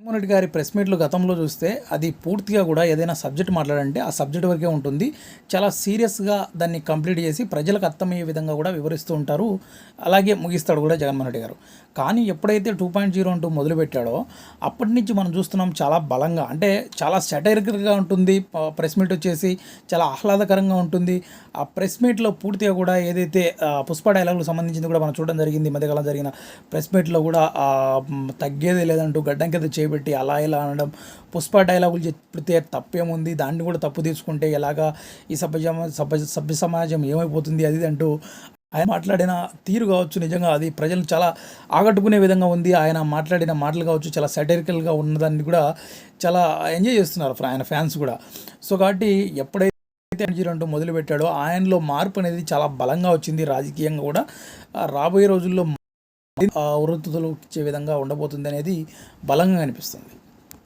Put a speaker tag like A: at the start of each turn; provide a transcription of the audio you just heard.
A: జగన్మోహన్ గారి ప్రెస్ మీట్లు గతంలో చూస్తే అది పూర్తిగా కూడా ఏదైనా సబ్జెక్ట్ మాట్లాడంటే ఆ సబ్జెక్ట్ వరకే ఉంటుంది. చాలా సీరియస్గా దాన్ని కంప్లీట్ చేసి ప్రజలకు అర్థమయ్యే విధంగా కూడా వివరిస్తూ ఉంటారు. అలాగే ముగిస్తాడు కూడా జగన్మోహన్ రెడ్డి గారు. కానీ ఎప్పుడైతే టూ పాయింట్ జీరో అంటూ మొదలుపెట్టాడో అప్పటి నుంచి మనం చూస్తున్నాం చాలా బలంగా అంటే చాలా సెటైరికల్గా ఉంటుంది. ప్రెస్ మీట్ వచ్చేసి చాలా ఆహ్లాదకరంగా ఉంటుంది. ఆ ప్రెస్ మీట్లో పూర్తిగా కూడా ఏదైతే ఆ, పుష్ప డైలాగులకు సంబంధించింది కూడా మనం చూడడం జరిగింది. మధ్యకాలం జరిగిన ప్రెస్ మీట్లో కూడా తగ్గేది లేదంటూ గడ్డం కింద పెట్టి అలా ఇలా అనడం. పుష్ప డైలాగులు చెప్తే తప్పేముంది? దాన్ని కూడా తప్పు తీసుకుంటే ఎలాగా ఈ సభ్య సభ్య సమాజం ఏమైపోతుంది? అది ఇది అంటూ ఆయన మాట్లాడిన తీరు కావచ్చు నిజంగా అది ప్రజలు చాలా ఆకట్టుకునే విధంగా ఉంది. ఆయన మాట్లాడిన మాటలు కావచ్చు చాలా సెటరికల్గా ఉన్నదాన్ని కూడా చాలా ఎంజాయ్ చేస్తున్నారు ఆయన ఫ్యాన్స్ కూడా. సో కాబట్టి ఎప్పుడైతే అంటూ మొదలుపెట్టాడో ఆయనలో మార్పు అనేది చాలా బలంగా వచ్చింది రాజకీయంగా కూడా. రాబోయే రోజుల్లో వృత్తులు ఇచ్చే విధంగా ఉండబోతుంది అనేది బలంగా అనిపిస్తుంది.